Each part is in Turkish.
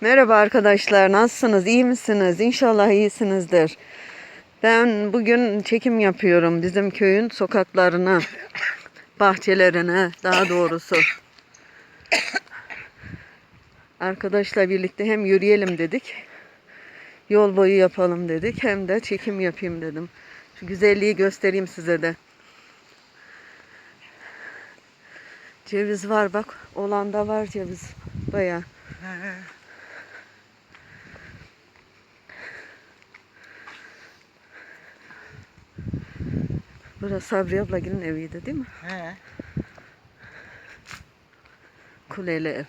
Merhaba arkadaşlar, nasılsınız? İyi misiniz? İnşallah iyisinizdir. Ben bugün çekim yapıyorum bizim köyün sokaklarına, bahçelerine daha doğrusu. Arkadaşla birlikte hem yürüyelim dedik, yol boyu yapalım dedik, hem de çekim yapayım dedim. Şu güzelliği göstereyim size de. Ceviz var bak, olanda var ceviz bayağı. Burası Sabri ablagilin eviydi değil mi? He. Kuleli ev.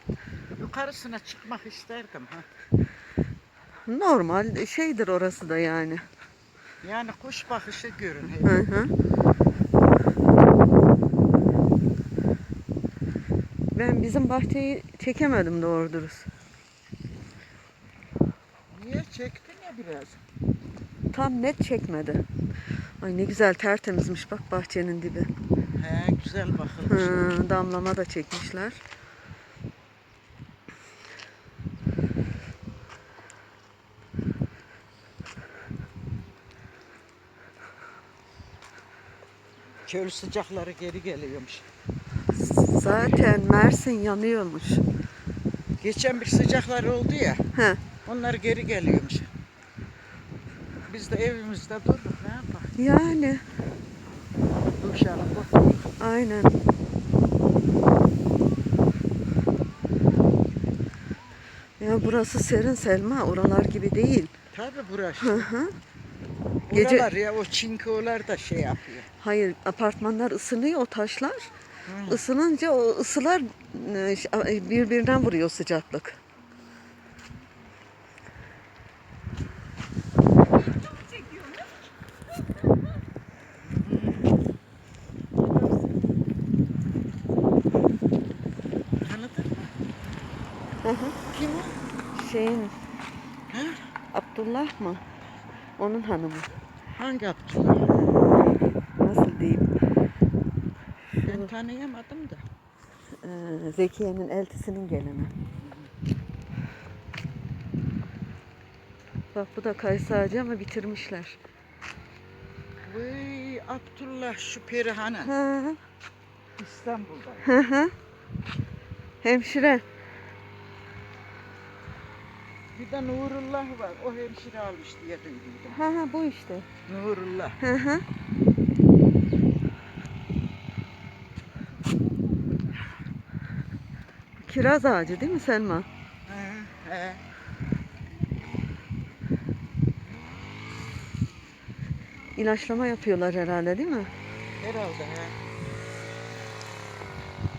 Yukarısına çıkmak isterdim. Ha. Normal şeydir orası da yani. Yani kuş bakışı görün. Hı hı. Ben bizim bahçeyi çekemedim doğru dürüst. Niye çektin ya biraz? Tam net çekmedi. Ay ne güzel tertemizmiş bak bahçenin dibi. He güzel bakılmış. Hı, damlama da çekmişler. Çöl sıcakları geri geliyormuş. Zaten Mersin yanıyormuş. Geçen bir sıcaklar oldu ya. He. Onlar geri geliyormuş. Biz de evimizde durduk. Ne yapalım? Yani Duş alıp oturduk. aynen. Ya burası serin Selma, oralar gibi değil. Tabi burası. Hı hı. Gece- Buralar ya o çinkolar da şey yapıyor. Hayır, apartmanlar ısınıyor o taşlar. Hı. Isınınca o ısılar e, birbirinden vuruyor sıcaklık. Hı hı. Kim o? Şeyin He? Abdullah mı? Onun hanımı. Hangi Abdullah? Ben tanıyamadım da. Ee, Zekiye'nin eltisinin geleni. Bak bu da kayısı ağacı ama bitirmişler. Vay Abdullah şu Perihan'ın hı. İstanbul'da. Hı hı. Hemşire. Bir de Nurullah var. O hemşire almış diye duydum. Ha ha bu işte. Nurullah. Hı hı. Kiraz ağacı değil mi Selma? He, he. İlaçlama yapıyorlar herhalde değil mi? Herhalde he.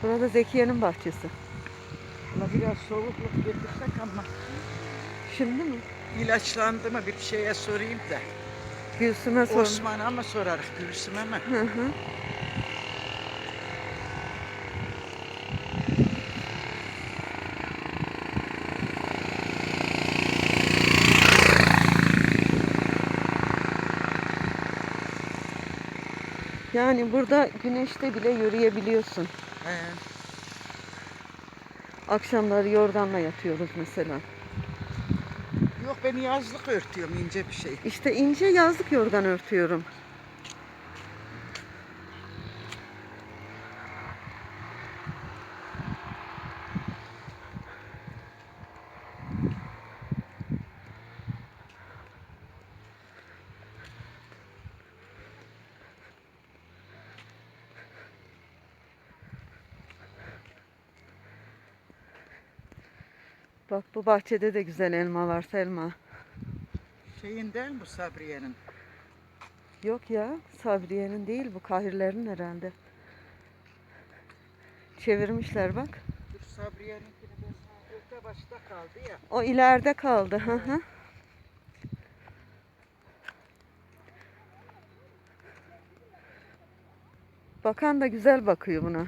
Burada Zekiye'nin bahçesi. Buna biraz soğukluk getirsek ama Şimdi mi? ilaçlandı mı bir şeye sorayım da. Gülsüm'e sor. Osman'a mı sorarız Gülsüm'e mi? Hı hı. Yani burada güneşte bile yürüyebiliyorsun. He. Akşamları yorganla yatıyoruz mesela. Yok ben yazlık örtüyorum ince bir şey. İşte ince yazlık yorgan örtüyorum. Bak bu bahçede de güzel elma var Selma. Şeyin değil mi bu Sabriye'nin? Yok ya Sabriye'nin değil bu Kahirlerin herhalde. Çevirmişler bak. Dur Sabriye'ninkini ben başta kaldı ya. O ileride kaldı. Hı hı. Bakan da güzel bakıyor buna.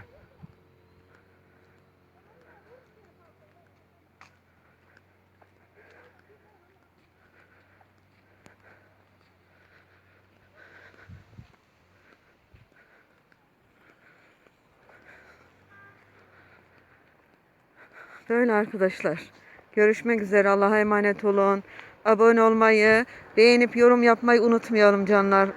Böyle arkadaşlar. Görüşmek üzere. Allah'a emanet olun. Abone olmayı, beğenip yorum yapmayı unutmayalım canlar.